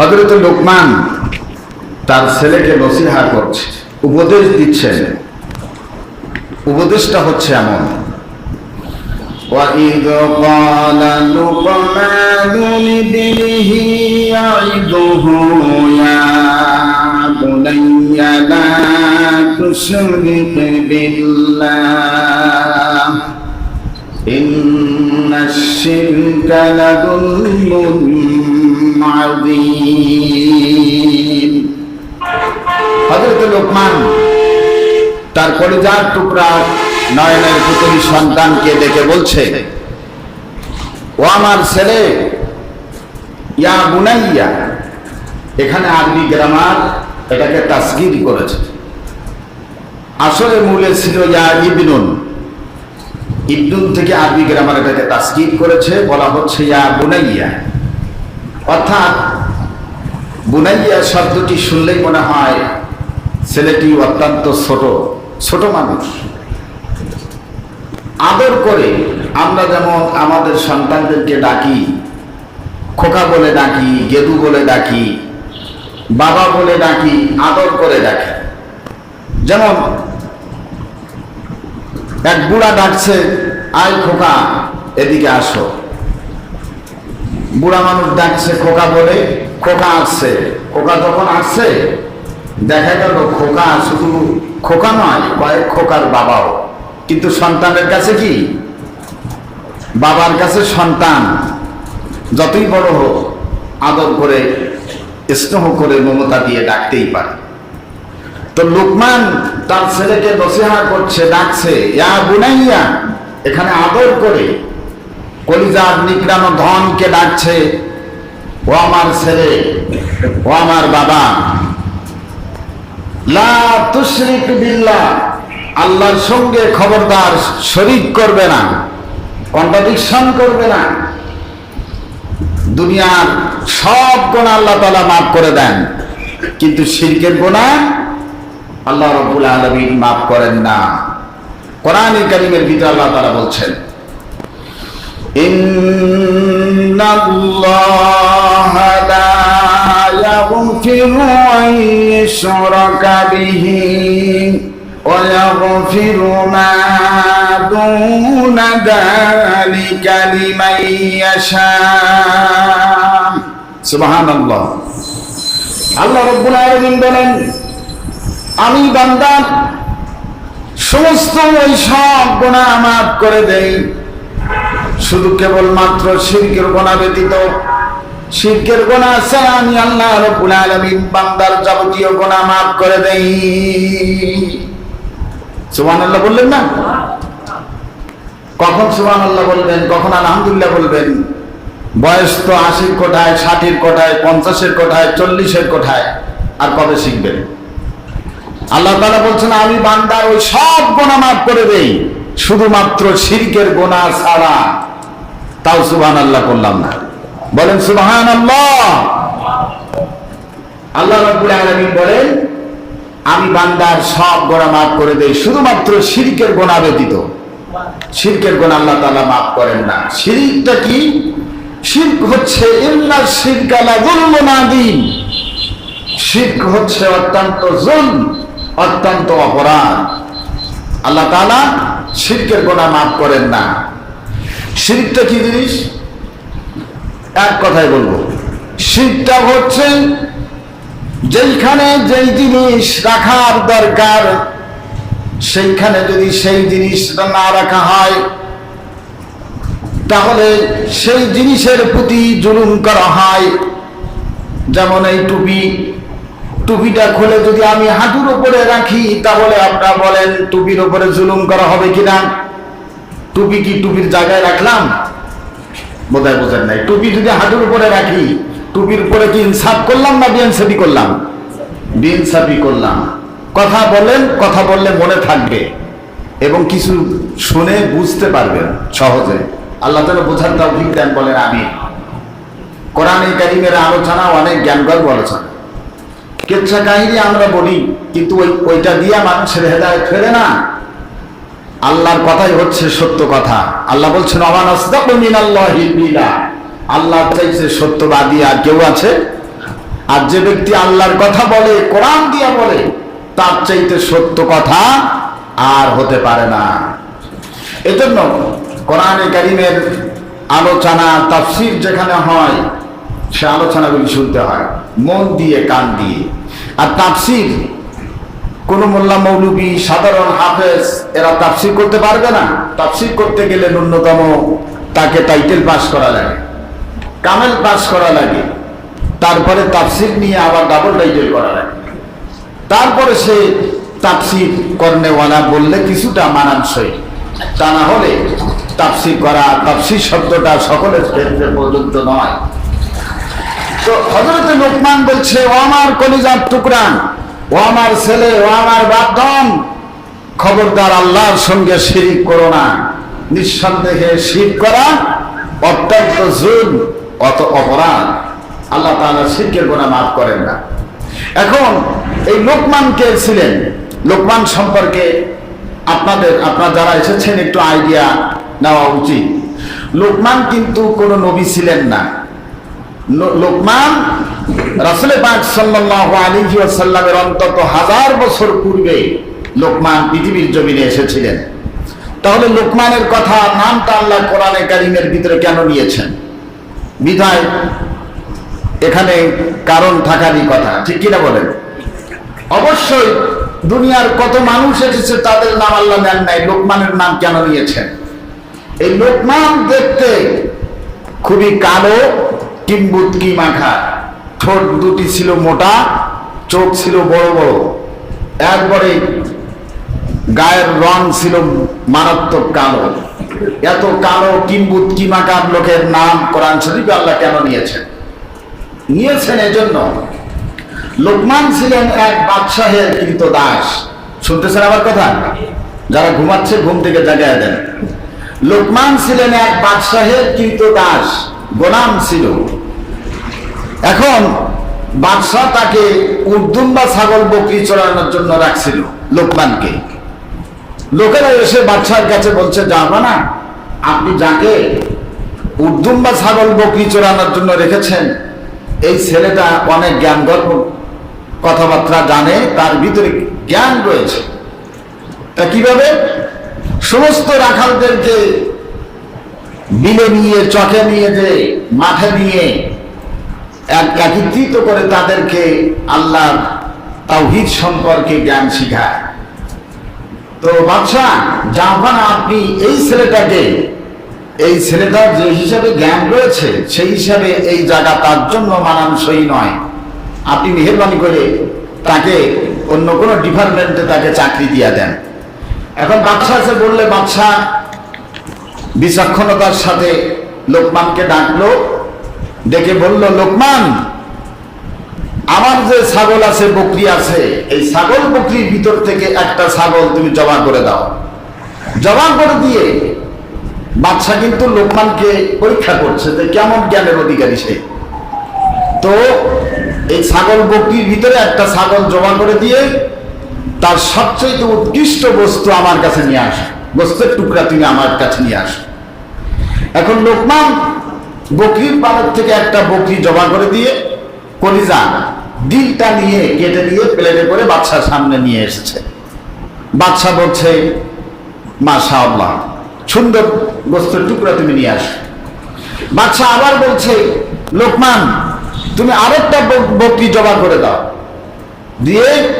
হজরত লোকমান তার ছেলেকে নসিহা করছে উপদেশ দিচ্ছেন উপদেশটা হচ্ছে এমন وإذ قال لقمان لابنه يعظه يا بني لا تشرك بالله إن الشرك لظلم عظيم হজরত লোকমান তার কলিজার টুকরা নয়নের পুতুল সন্তানকে ডেকে বলছে ও আমার ছেলে ইয়া বুনাইয়া এখানে আরবি গ্রামার এটাকে তাসগির করেছে আসলে মূলে ছিল ইয়া ইবনুন ইবনুন থেকে আরবি গ্রামার এটাকে তাসগির করেছে বলা হচ্ছে ইয়া বুনাইয়া অর্থাৎ বুনাইয়া শব্দটি শুনলেই মনে হয় ছেলেটি অত্যন্ত ছোট ছোট মানুষ। আদর করে আমরা যেমন আমাদের সন্তানদেরকে ডাকি, খোকা বলে ডাকি, গেদু বলে ডাকি, বাবা বলে ডাকি, আদর করে ডাকি। যেমন এক বুড়া ডাকছে, আয় খোকা, এদিকে আসো। বুড়া মানুষ ডাকছে, খোকা বলে, খোকা আসছে। খোকা যখন আসছে, দেখা গেল খোকা শুধু খোকা নয়, কয়েক খোকার বাবাও। কিন্তু সন্তানের কাছে কি? বাবার কাছে সন্তান। যতই বড় হোক, আদর করে, স্নেহ করে মমতা দিয়ে ডাকতেই পারে। তো লোকমান তার ছেলেকে নসিহা করছে, ডাকছে, ইয়া বুনাইয়া, এখানে আদর করে কলিজার নিকড়ানো ধনকে ডাকছে, ও আমার ছেলে, ও আমার বাবা। লা আল্লাহর সঙ্গে খবরদার শরিক করবে না, কন্ট্রাডিকশন করবে না। দুনিয়ার সব গোনা আল্লাহ তালা মাফ করে দেন, কিন্তু শিরকের গোনা আল্লাহ রবুল আলমিন মাফ করেন না। কোরআন কারিমের ভিতরে আল্লাহ তালা বলছেন إن الله لا يغفر أن يشرك به ويغفر ما دون ذلك لمن يشاء সুবাহান আল্লাহ আল্লাহ রব্বুল আলমিন বলেন আমি বান্দার সমস্ত ওই সব গোনা মাফ করে দেই শুধু কেবলমাত্র শিরকের গোনা ব্যতীত, শিরকের গোনা আছে আমি আল্লাহ রব্বুল আলামিন বান্দার যাবতীয় গোনা মাফ করে দেই। সুবহানাল্লাহ বললেন না? কখন সুবহানাল্লাহ বলবেন? কখন আলহামদুলিল্লাহ বলবেন? বয়স তো আশির কোঠায়, ষাটের কোঠায়, পঞ্চাশের কোঠায়, চল্লিশের কোঠায়। আর কবে শিখবেন? আল্লাহ তাআলা বলছেন, আমি বান্দার ওই সব গোনা মাফ করে দেই। শুধুমাত্র শিরকের গোনা ছাড়া। তাও সুবহান আল্লাহ করলাম না। বলেন সুবাহান আল্লাহ আল্লাহ রাব্বুল বলেন, আমি বান্দার সব গোনা মাফ করে দেই, শুধুমাত্র শিরকের গোনা ব্যতীত। শিরকের গোনা আল্লাহ তাআলা মাফ করেন না। শিরকটা কি? শিরক হচ্ছে শিরকালা যুলমুন আযীম। শিরক হচ্ছে অত্যন্ত জুলম, অত্যন্ত অপরাধ। আল্লাহ তাআলা শিরকের গোনা মাফ করেন না। শিরকটা কি জিনিস? এক কথায় বলব। শিরকটা হচ্ছে যেইখানে যেই জিনিস রাখার দরকার, সেইখানে যদি সেই জিনিসটা না রাখা হয়, তাহলে সেই জিনিসের প্রতি জুলুম করা হয়। যেমন এই টুপি। টুপিটা খুলে যদি আমি হাঁটুর উপরে রাখি, তাহলে আপনারা বলেন, টুপির উপরে জুলুম করা হবে কিনা? টুপি কি টুপির জায়গায় রাখলাম? বোধহয় বোঝেন নাই। টুপি যদি হাঁটুর উপরে রাখি, টুপির উপরে কি ইনসাফ করলাম না বিএনসাফি করলাম? বিএনসাফি করলাম। কথা বলেন, কথা বললে মনে থাকবে এবং কিছু শুনে বুঝতে পারবেন সহজে। আল্লাহ যেন বোঝার তাও ঠিক দেন বলেন আমি কোরআন কারিমের আলোচনা অনেক জ্ঞানগর্ব আলোচনা। কেচ্ছা কাহিনী আমরা বলি, কিন্তু ওই ওইটা দিয়া মানুষের হেদায়ত ফেরে না। আল্লাহর কথাই হচ্ছে সত্য কথা। আল্লাহ বলছেন অমান আল্লাহ চাইছে সত্যবাদী আর কেউ আছে? আর যে ব্যক্তি আল্লাহর কথা বলে, কোরআন দিয়া বলে, তার চাইতে সত্য কথা আর হতে পারে না। এজন্য কোরআনে কারিমের আলোচনা, তাফসির যেখানে হয়, সে আলোচনাগুলি শুনতে হয়, মন দিয়ে, কান দিয়ে। আর তাফসির কোন মোল্লা মৌলবী সাধারণ হাফেজ, এরা তাফসির করতে পারবে না। তাফসির করতে গেলে ন্যূনতম তাকে টাইটেল পাস করা লাগে, কামেল পাস করা লাগে। তারপরে তাফসির নিয়ে আবার ডাবল টাইটেল করা লাগে। তারপরে সে তাফসির কর্নেওয়ালা বললে কিছুটা মানানসই। তা না হলে তাফসির করা, তাফসির শব্দটা সকলের ক্ষেত্রে প্রযোজ্য নয়। তো হজরত লোকমান বলছে আমার কলিজার টুকরা ও আমার ছেলে, ও আমার বাপদন খবরদার আল্লাহর সঙ্গে শিরিক করো না। নিঃসন্দেহে শির করা অত্যন্ত জুল অত অপরাধ। আল্লাহ তাআলা শিরকের গোনা মাফ করেন না। এখন এই লোকমান কে ছিলেন? লোকমান সম্পর্কে আপনাদের, আপনারা যারা এসেছেন, একটু আইডিয়া নেওয়া উচিত। লোকমান কিন্তু কোনো নবী ছিলেন না। লোকমান রাসুলে পাক সাল্লাল্লাহু আলাইহি ওয়াসাল্লামের অন্তত হাজার বছর পূর্বে লোকমান পৃথিবীর জমিনে এসেছিলেন। তাহলে লোকমানের কথা নামটা আল্লাহ কোরআনে কারিমের ভিতরে কেন নিয়েছেন? বিধায় এখানে কারণ থাকারই কথা, ঠিক কিনা বলেন? অবশ্যই দুনিয়ার কত মানুষ এসেছে তাদের নাম আল্লাহ নেন নাই, লোকমানের নাম কেন নিয়েছেন? এই লোকমান দেখতে খুবই কালো কিম্বুত কি মাখা। ঠোঁট দুটি ছিল মোটা, চোখ ছিল বড় বড়। একবারে গায়ের রং ছিল মারাত্মক কালো। এত কালো কিম্বুত মাখার লোকের নাম কোরআন শরীফ আল্লাহ কেন নিয়েছেন? নিয়েছেন এজন্য। লোকমান ছিলেন এক বাদশাহের কৃত দাস। শুনতেছেন আমার কথা? যারা ঘুমাচ্ছে ঘুম থেকে জাগায় দেন। লোকমান ছিলেন এক বাদশাহের কৃত দাস। গোলাম ছিল। এখন বাদশাহ তাকে উর্দুম বা ছাগল বকরি চড়ানোর জন্য রাখছিল লোকমানকে। লোকেরা এসে বাদশার কাছে বলছে যাব না আপনি যাকে উর্দুম বা ছাগল বকরি চড়ানোর জন্য রেখেছেন, এই ছেলেটা অনেক জ্ঞান গর্ব কথাবার্তা জানে, তার ভিতরে জ্ঞান রয়েছে। তা কীভাবে? সমস্ত রাখালদেরকে বিলে নিয়ে, চকে নিয়ে যে মাঠে নিয়ে এক একত্রিত করে তাদেরকে আল্লাহ তাওহিদ সম্পর্কে জ্ঞান শিখায়। তো বাদশাহ জাহান আপনি এই ছেলেটাকে, এই ছেলেটার যে হিসাবে জ্ঞান রয়েছে, সেই হিসাবে এই জায়গা তার জন্য মানানসই নয়। আপনি মেহরবানি করে তাকে অন্য কোনো ডিপার্টমেন্টে তাকে চাকরি দিয়ে দেন। এখন বাদশাহ এসে বললে, বাদশাহ, বিচক্ষণতার সাথে লোকমানকে ডাকলো ডেকে বলল, লোকমান, আমার যে ছাগল আছে, বকরি আছে, এই ছাগল বকরির ভিতর থেকে একটা ছাগল তুমি জমা করে দাও। জমা করে দিয়ে বাদশাহ কিন্তু লোকমানকে পরীক্ষা করছে যে কেমন জ্ঞানের অধিকারী সে। তো এই ছাগল বকরির ভিতরে একটা ছাগল জমা করে দিয়ে তার সবচেয়ে উৎকৃষ্ট বস্তু আমার কাছে নিয়ে আসো। বস্তুর টুকরা তুমি আমার কাছে নিয়ে আস। এখন লোকমান বকরির পালক থেকে একটা বকরি জমা করে দিয়ে কলিজা দিলটা নিয়ে কেটে নিয়ে প্লেটে করে বাচ্চার সামনে নিয়ে এসেছে। বাচ্চা বলছে মাশা আল্লাহ সুন্দর বস্তুর টুকরা তুমি নিয়ে আসো। বাচ্চা আবার বলছে, লোকমান, তুমি আরেকটা বক- বকরি জমা করে দাও। দিয়ে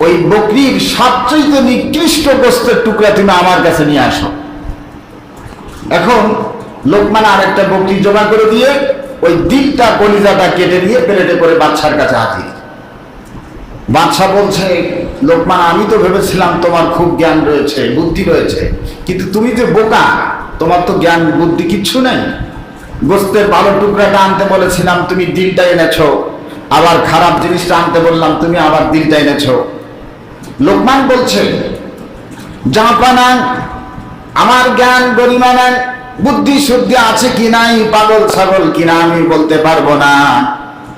ওই বকরির সবচেয়ে নিকৃষ্ট বস্তুর টুকরা তুমি আমার কাছে নিয়ে আসো। এখন লোকমান আর একটা বকরি জমা করে দিয়ে ওই দিকটা কলিজাটা কেটে দিয়ে প্লেটে করে বাচ্চার কাছে হাতিয়ে বাদশাহ বলছে, লোকমান, আমি তো ভেবেছিলাম তোমার খুব জ্ঞান রয়েছে, বুদ্ধি রয়েছে, কিন্তু তুমি যে বোকা, তোমার তো জ্ঞান, বুদ্ধি কিচ্ছু নেই। গোস্তের ভালো টুকরাটা আনতে বলেছিলাম, তুমি দিলটা এনেছো। আবার খারাপ জিনিসটা আনতে বললাম, তুমি আবার দিলটা এনেছো। লোকমান বলছে, জাপানা, আমার জ্ঞান গরিমা নাই বুদ্ধি শুদ্ধি আছে কি নাই? পাগল ছাগল কিনা আমি বলতে পারব না।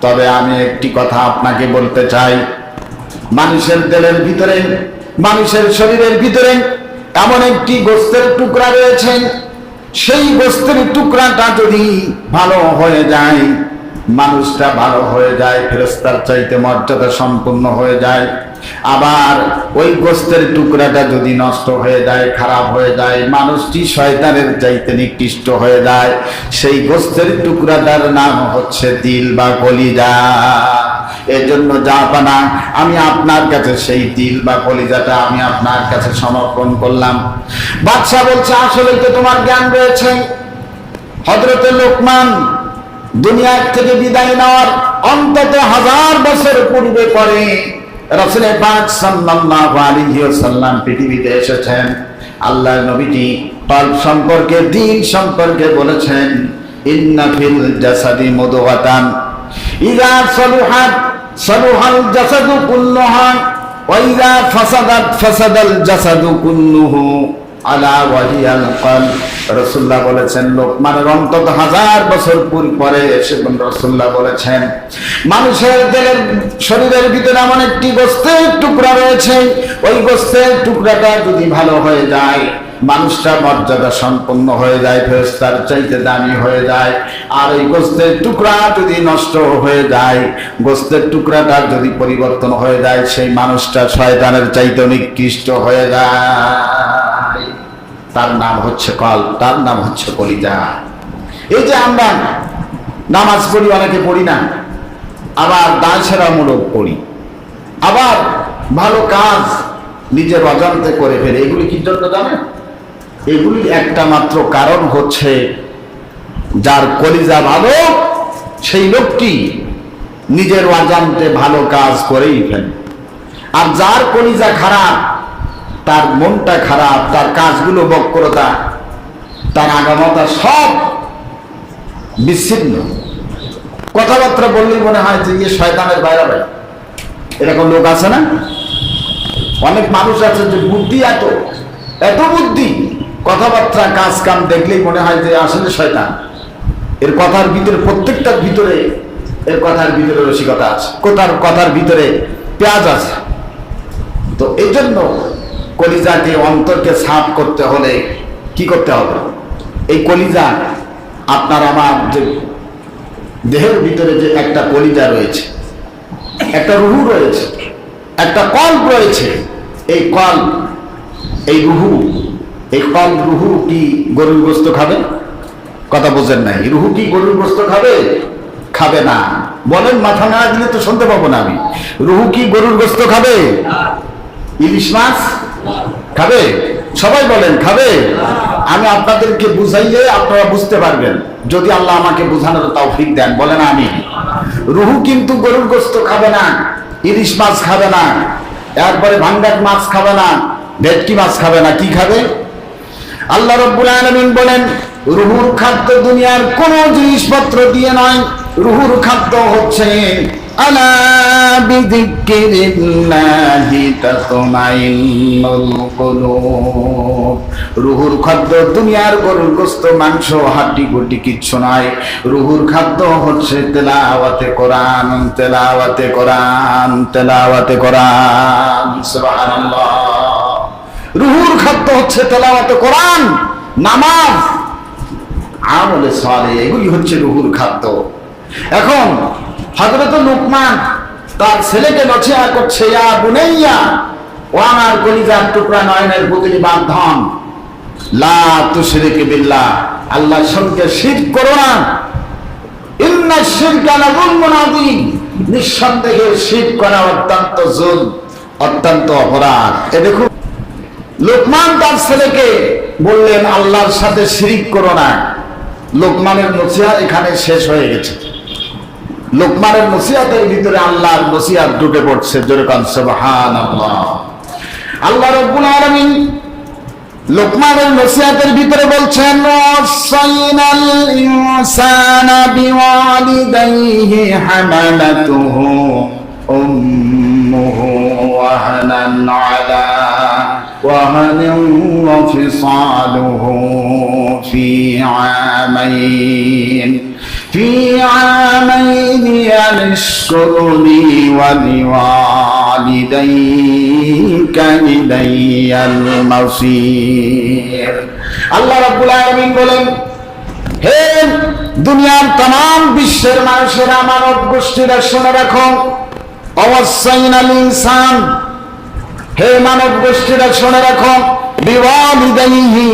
তবে আমি একটি কথা আপনাকে বলতে চাই। মানুষের দেলের ভিতরে, মানুষের শরীরের ভিতরে এমন একটি গোস্তের টুকরা রয়েছে। সেই গোস্তের টুকরাটা যদি ভালো হয়ে যায়, মানুষটা ভালো হয়ে যায় ফেরস্তার চাইতে মর্যাদা সম্পূর্ণ হয়ে যায়। আবার ওই গোস্তের টুকরাটা যদি নষ্ট হয়ে যায়, খারাপ হয়ে যায়, মানুষটি শয়তানের চাইতে নিকৃষ্ট হয়ে যায়, সেই গোস্তের টুকরাটার নাম হচ্ছে দিল বা কলিজা। এজন্য জাপানা আমি আপনার কাছে সেই দিল বা কলিজাটা আমি আপনার কাছে সমর্পণ করলাম। বাদশাহ বলছে, আসলে তো তোমার জ্ঞান রয়েছে। হজরতে লোকমান দুনিয়ার থেকে বিদায় নেওয়ার অন্তত হাজার বছর পূর্বে পরে রসুলের পাক সাল্লাল্লাহু আলাইহি ওয়াসাল্লাম পৃথিবীতে এসেছেন। আল্লাহ নবীজি কল সম্পর্কে, দিন সম্পর্কে বলেছেন, ইন্না ফিল জাসাদি মুদওয়াতান ইযা সলুহাত, সলুহাল জাসাদু কুল্লুহা, ওয়া ইযা ফাসাদাত, ফাসাদাল জাসাদু কুল্লুহু। আলা ওয়াহিয়াল কলব। রাসূলুল্লাহ বলেছেন, লোকমানের অন্তত হাজার বছর পূর পরে এসে রাসূলুল্লাহ বলেছেন, মানুষের দেহের শরীরের ভিতরে এমন একটি গোস্তের টুকরা রয়েছে, ওই গোস্তের টুকরাটা যদি ভালো হয়ে যায়, মানুষটা মর্যাদা সম্পন্ন হয়ে যায় ফেরেস্তার চাইতে দামি হয়ে যায়, আর ওই গোস্তের টুকরা যদি নষ্ট হয়ে যায়, গোস্তের টুকরাটা যদি পরিবর্তন হয়ে যায়, সেই মানুষটা শয়তানের চাইতে নিকৃষ্ট হয়ে যায়। তার নাম হচ্ছে কল, তার নাম হচ্ছে কলিজা। এই যে আমরা নামাজ পড়ি, অনেকে পড়ি না, আবার দায় সেরামূলক পড়ি, আবার ভালো কাজ নিজের অজান্তে করে ফেলে, এগুলি কি জন্য জানেন? এগুলির একটা মাত্র কারণ হচ্ছে যার কলিজা ভালো, সেই লোকটি নিজের অজান্তে ভালো কাজ করেই ফেলে। আর যার কলিজা খারাপ তার মনটা খারাপ, তার কাজগুলো বক্রতা, তার আগামতা সব বিচ্ছিন্ন। কথাবার্তা বললেই মনে হয় যে ইয়ে শয়তানের বাইরে বাইরে এরকম লোক আছে না? অনেক মানুষ আছে যে, বুদ্ধি এত এত বুদ্ধি। কথাবার্তা কাজ কাম দেখলেই মনে হয় যে, আসলে শয়তান। এর কথার ভিতরে প্রত্যেকটার ভিতরে, এর কথার ভিতরে রসিকতা আছে। কোথার কথার ভিতরে পেঁয়াজ আছে। তো এই জন্য কলিজাকে অন্তরকে সাফ করতে হলে কি করতে হবে? এই কলিজা, আপনার আমার যে দেহের ভিতরে যে একটা কলিজা রয়েছে, একটা রুহু রয়েছে, একটা কল্প রয়েছে, এই কল এই রুহু, এই কল রুহু কি গরুর গোস্ত খাবে? কথা বোঝেন নাই। রুহু কি গরুর গোস্ত খাবে? খাবে না। বলেন, মাথা না দিলে তো শুনতে পাবো না আমি। রুহু কি গরুর গোস্ত খাবে? ইলিশ মাছ? খাবে? সবাই বলেন, খাবে? আমি আপনাদেরকে বুঝাইলে আপনারা বুঝতে পারবেন। যদি আল্লাহ আমাকে বোঝানোর তৌফিক দেন, বলেন আমি রুহু কিন্তু গরুর গোস্ত খাবে না, ইলিশ মাছ খাবে না এরপরে ভাঙ্গাট মাছ খাবে না, ভেটকি মাছ খাবে না, কি খাবে? আল্লাহ রব্বুল আলামিন বলেন, রুহুর খাদ্য দুনিয়ার কোন জিনিসপত্র দিয়ে নয়, রুহুর খাদ্য হচ্ছে আলা বিযিক্রিল্লাহি তাতমাইন্নুল কুলুব। রুহুর খাদ্য দুনিয়ার গরুর গোস্ত, মাংস, হাড্ডি গুড্ডি কিচ্ছু নয় রুহুর খাদ্য হচ্ছে তেলাওয়াতে কোরআন তেলাওয়াতে কোরআন তেলাওয়াতে কোরআন। সুবহানাল্লাহ। রুহুর খাদ্য হচ্ছে তেলাওয়াতে কোরআন, নামাজ। আমলে সালে, এগুলি হচ্ছে রুহুর খাদ্য। এখন হজরত লুকমান তার ছেলেকে নছিয়া করছে, ইয়া বুনাইয়া, ও আমার কলিজার টুকরা নয়নের পুতলি বান্ধন লা তুশরিক বিল্লাহ, আল্লাহর সঙ্গে শিরক করো না। ইন্না শিরকা লাযুলমুন আযীম। নিঃসন্দেহে শিরক করা অত্যন্ত জুল অত্যন্ত অপরাধ। এ দেখুন, লোকমান তার ছেলেকে বললেন, আল্লাহর সাথে শিরিক করো না। লোকমানের নসিহা এখানে শেষ হয়ে গেছে। লোকমানের নসিয়াতের ভিতরে আল্লাহর নসিয়াত ঢুকে পড়ছে। যেরকম সবহান আল্লাহ রব্বুল আলমিন লোকমানের নসিয়াতের ভিতরে বলছেন ওয়াসাইনাল ইনসানা বিওয়ালিদাইহি হামালাতুহু উম্মুহু ওয়াহানান আলা ওয়াহানান ওয়া ফিসালুহু ফি আমাইন। في عامين ينشكر لي ولوالديك إلي المصير আল্লাহ রাব্বুল আলামিন বলেন হে দুনিয়ার তাম বিশ্বের মানুষেরা মানব গোষ্ঠীরা শুনে রাখো অবশ্যইনাল ইনসান হে মানব গোষ্ঠীরা শুনে রাখো বিবালিদাইহি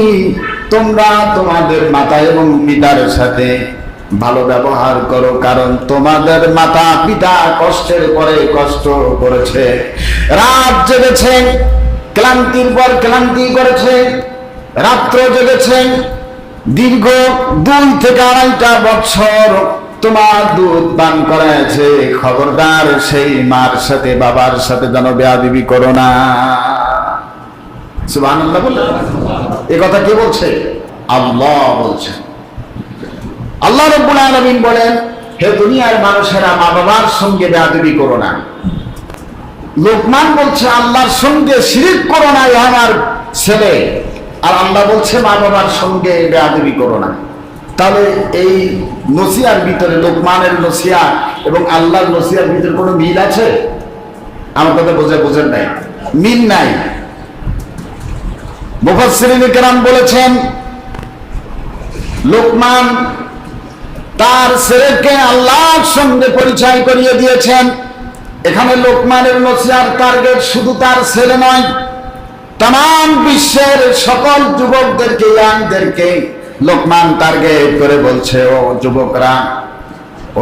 তোমরা তোমাদের মাতা এবং পিতার সাথে ভালো ব্যবহার করো, কারণ তোমাদের মাতা পিতা কষ্টের পরে কষ্ট করেছে। রাত জেগেছে, ক্লান্তির পর ক্লান্তি করেছে, রাত্র জেগেছে, দীর্ঘ দুই থেকে আড়াইটা বছর তোমার দুধ পান করাছে। খবরদার সেই মার সাথে, বাবার সাথে যেন বেয়াদিবি করো না। সুবহানাল্লাহ বললেন এ কথা কে বলছে? আল্লাহ বলছেন আল্লাহ রব্বুল আলামিন বলেন, হে দুনিয়ার মানুষেরা মা বাবার সঙ্গে বেয়াদবি করো না। লোকমান বলছে, আল্লাহর সঙ্গে শিরিক করো না আমার ছেলে। আর আল্লাহ বলছে মা বাবার সঙ্গে বেয়াদবি করো না। তাহলে এই নসিয়ার ভিতরে, লোকমানের নসিয়া এবং আল্লাহর নসিয়ার ভিতরে কোনো মিল আছে? আমার কথা বোঝে, বোঝেন নাই। মিল নাই। মুফাসসিরিন কেরাম বলেছেন, লোকমান তার ছেলেকে আল্লাহর সঙ্গে পরিচয় করিয়ে দিয়েছেন। এখানে লোকমানের নসিয়ার টার্গেট শুধু তার ছেলে নয় তাম বিশ্বের সকল যুবকদেরকে, ইয়াংদেরকে লোকমান টার্গেট করে বলছে, ও যুবকরা,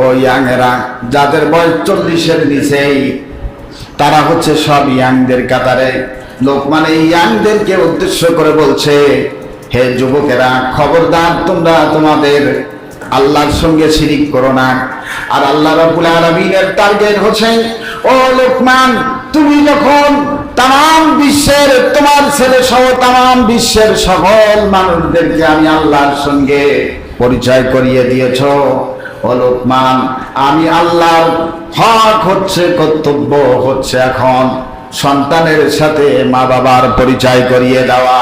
ও ইয়াংয়েরা, যাদের বয়স চল্লিশের নিচেই, তারা হচ্ছে সব ইয়াংদের কাতারে। লোকমান এই ইয়াংদেরকে উদ্দেশ্য করে বলছে, হে যুবকেরা, খবরদার তোমরা তোমাদের আল্লাহর সঙ্গে শিরিক করো না। আর আল্লাহ রাব্বুল আলামিনের টার্গেট হচ্ছে, ও লোকমান, তুমি যখন তাম বিশ্বের, তোমার ছেলে সহ তাম বিশ্বের সকল মানুষদেরকে আমি আল্লাহর সঙ্গে পরিচয় করিয়ে দিয়েছ, ও লোকমান, আমি আল্লাহর হক হচ্ছে, কর্তব্য হচ্ছে এখন সন্তানের সাথে মা বাবার পরিচয় করিয়ে দেওয়া।